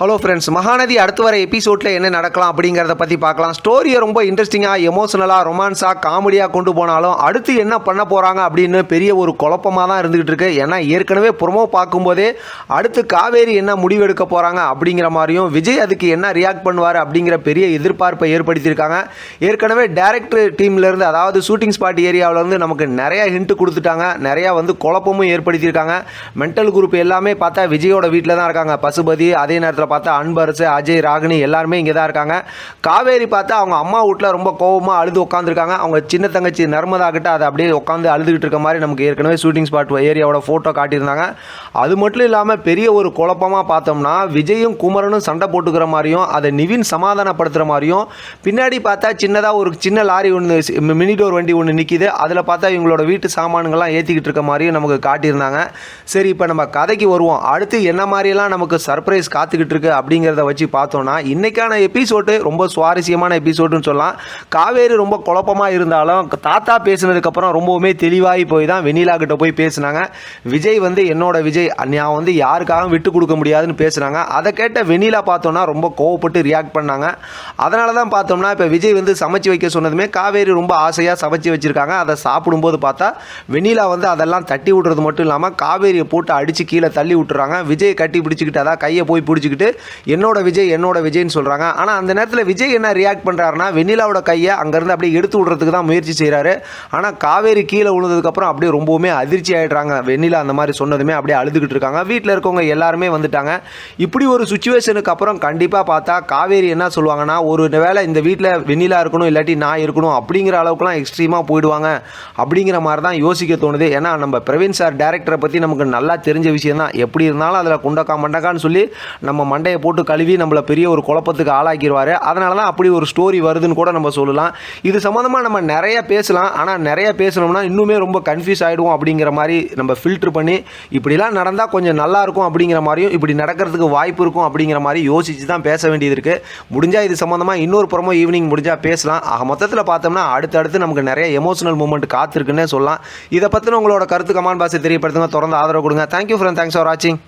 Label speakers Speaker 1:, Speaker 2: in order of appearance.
Speaker 1: Hello friends Mahanadi அடுத்து வர எபிசோடில் என்ன நடக்கலாம் அப்படிங்கிறத பற்றி பார்க்கலாம். ஸ்டோரியை ரொம்ப இன்ட்ரெஸ்டிங்காக எமோஷனலாக ரொமான்ஸாக காமெடியாக கொண்டு போனாலும் அடுத்து என்ன பண்ண போகிறாங்க அப்படின்னு பெரிய ஒரு குழப்பமாக தான் இருந்துகிட்டு இருக்கு. ஏன்னா ஏற்கனவே ப்ரொமோ பார்க்கும்போதே அடுத்து காவேரி என்ன முடிவு எடுக்க போகிறாங்க அப்படிங்கிற மாதிரியும் விஜய் அதுக்கு என்ன ரியாக்ட் பண்ணுவார் அப்படிங்கிற பெரிய எதிர்பார்ப்பை ஏற்படுத்தியிருக்காங்க. ஏற்கனவே டேரக்டர் டீம்லேருந்து அதாவது ஷூட்டிங் ஸ்பாட் ஏரியாவிலேருந்து நமக்கு நிறையா ஹிண்ட் கொடுத்துட்டாங்க. நிறையா வந்து குழப்பமும் ஏற்படுத்தியிருக்காங்க. மென்டல் குரூப் எல்லாமே பார்த்தா விஜயோட வீட்டில் தான் இருக்காங்க. பசுபதி அதே நேரத்தில் பார்த்தா அன்பரசு அஜய் ராகினி எல்லாருமே இங்கே தான் இருக்காங்க. காவேரி பார்த்தா அவங்க அம்மா வீட்டில் ரொம்ப கோவமாக அழுது உட்காந்துருக்காங்க அவங்க சின்ன தங்கச்சி நர்மதா கிட்ட அதை அப்படியே உட்காந்து அழுதுகிட்டு இருக்க மாதிரி நமக்கு ஏற்கனவே ஷூட்டிங் ஸ்பாட் ஏரியாவோட ஃபோட்டோ காட்டியிருந்தாங்க. அது மட்டும் இல்லாமல் பெரிய ஒரு குழப்பமாக பார்த்தோம்னா விஜயும் குமரனும் சண்டை போட்டுக்கிற மாதிரியும் அதை நிவின் சமாதானப்படுத்துகிற மாதிரியும் பின்னாடி பார்த்தா சின்னதாக ஒரு சின்ன லாரி ஒன்று மினி டோர் வண்டி ஒன்று நிற்கிது அதில் பார்த்தா இவங்களோட வீட்டு சாமானுங்கள்லாம் ஏற்றிக்கிட்டு இருக்க மாதிரியும் நமக்கு காட்டியிருந்தாங்க. சரி இப்போ நம்ம கதைக்கு வருவோம். அடுத்து என்ன மாதிரியெல்லாம் நமக்கு சர்ப்ரைஸ் காத்துக்கிட்டு இருக்கு அப்படிங்கிறத வச்சு பார்த்தோன்னா இன்றைக்கான எபிசோடு ரொம்ப சுவாரஸ்யமான எபிசோடுன்னு சொல்லலாம். காவேரி ரொம்ப குழப்பமாக இருந்தாலும் தாத்தா பேசினதுக்கப்புறம் ரொம்பவுமே தெளிவாகி போய் தான் வெண்ணிலா கிட்ட போய் பேசினாங்க. விஜய் வந்து என்னோட விஜய் நான் வந்து யாருக்காகவும் விட்டு கொடுக்க முடியாதுன்னு பேசுனாங்க. அதை கேட்ட வெண்ணிலா பார்த்தோன்னா ரொம்ப கோவப்பட்டு ரியாக்ட் பண்ணாங்க. அதனால தான் பார்த்தோம்னா இப்போ விஜய் வந்து சமைச்சு வைக்க சொன்னதுமே காவேரி ரொம்ப ஆசையாக சமைச்சு வச்சுருக்காங்க. அதை சாப்பிடும்போது பார்த்தா வெண்ணிலா வந்து அதெல்லாம் தட்டி விடுறது மட்டும் இல்லாமல் காவேரியை போட்டு அடித்து கீழே தள்ளி விட்டுறாங்க. விஜய் கட்டி பிடிச்சிக்கிட்டு அதான் கையை போய் பிடிச்சிக்கிட்டு என்னோட விஜய் என்னோட விஜய்னு சொல்கிறாங்க ஆனால் அந்த நேரத்தில் விஜய் என்ன ரியாக்ட் பண்ணுறாருன்னா வெண்ணிலாவோட கையை அங்கேருந்து அப்படியே எடுத்து விடுறதுக்கு தான் முயற்சி செய்கிறாரு ஆனால் காவேரி கீழே விழுந்ததுக்கப்புறம் அப்படியே ரொம்பவுமே அதிர்ச்சி ஆகிடுறாங்க வெண்ணிலா அந்த மாதிரி சொன்னதுமே அப்படியே அழுதுகிட்டு இருக்காங்க. வீட்டில் இருக்கவங்க எல்லாருமே வந்துட்டாங்க. இப்படி ஒரு சுச்சுவேஷனுக்கு அப்புறம் கண்டிப்பாக பார்த்தா காவேரி என்ன சொல்லுவாங்கன்னா ஒரு வேளை இந்த வீட்டில் வெண்ணிலா இருக்கணும் இல்லாட்டி நான் இருக்கணும் அப்படிங்கிற அளவுக்குலாம் எக்ஸ்ட்ரீமாக போயிடுவாங்க அப்படிங்கிற மாதிரி தான் யோசிக்க தோணுது. ஏன்னா நம்ம பிரவீன் சார் டேரக்டரை பற்றி நமக்கு நல்லா தெரிஞ்ச விஷயம் தான் எப்படி இருந்தாலும் அதில் குண்டக்கா மண்டக்கான்னு சொல்லி நம்ம மண்டையை போட்டு கழுவி நம்மளை பெரிய ஒரு குழப்பத்துக்கு ஆளாக்கிடுவார். அதனால தான் அப்படி ஒரு ஸ்டோரி வருதுன்னு கூட நம்ம சொல்லலாம். இது சம்மந்தமாக நம்ம நிறைய பேசலாம். ஆனால் நிறைய பேசணும்னா இன்னுமே ரொம்ப கன்ஃபியூஸ் ஆகிடுவோம் அப்படிங்கிற மாதிரி நம்ம ஃபில்ட்ரு பண்ணி இப்படிலாம் நடந்தால் கொஞ்சம் நல்லா இருக்கும் அப்படிங்கிற மாதிரியும் இப்படி நடக்கிறதுக்கு வாய்ப்பு இருக்கும் அப்படிங்கிற மாதிரி யோசித்து தான் பேச வேண்டியது இருக்குது முடிஞ்சால் இது சம்மந்தமாக இன்னொரு புறமோ ஈவினிங் முடிஞ்சால் பேசலாம். ஆக மொத்தத்தில் பார்த்தோம்னா அடுத்தடுத்து நமக்கு நிறைய எமோஷனல் மூமெண்ட் காத்திருக்குன்னே சொல்லலாம். இதை பற்றின உங்களோட கருத்து கமான் பாசை தெரியப்படுத்துங்க. தொடர்ந்து ஆதரவு கொடுங்க. தேங்க்யூ ஃப்ரெண்ட் தேங்க்ஸ் ஃபார் வாட்சிங்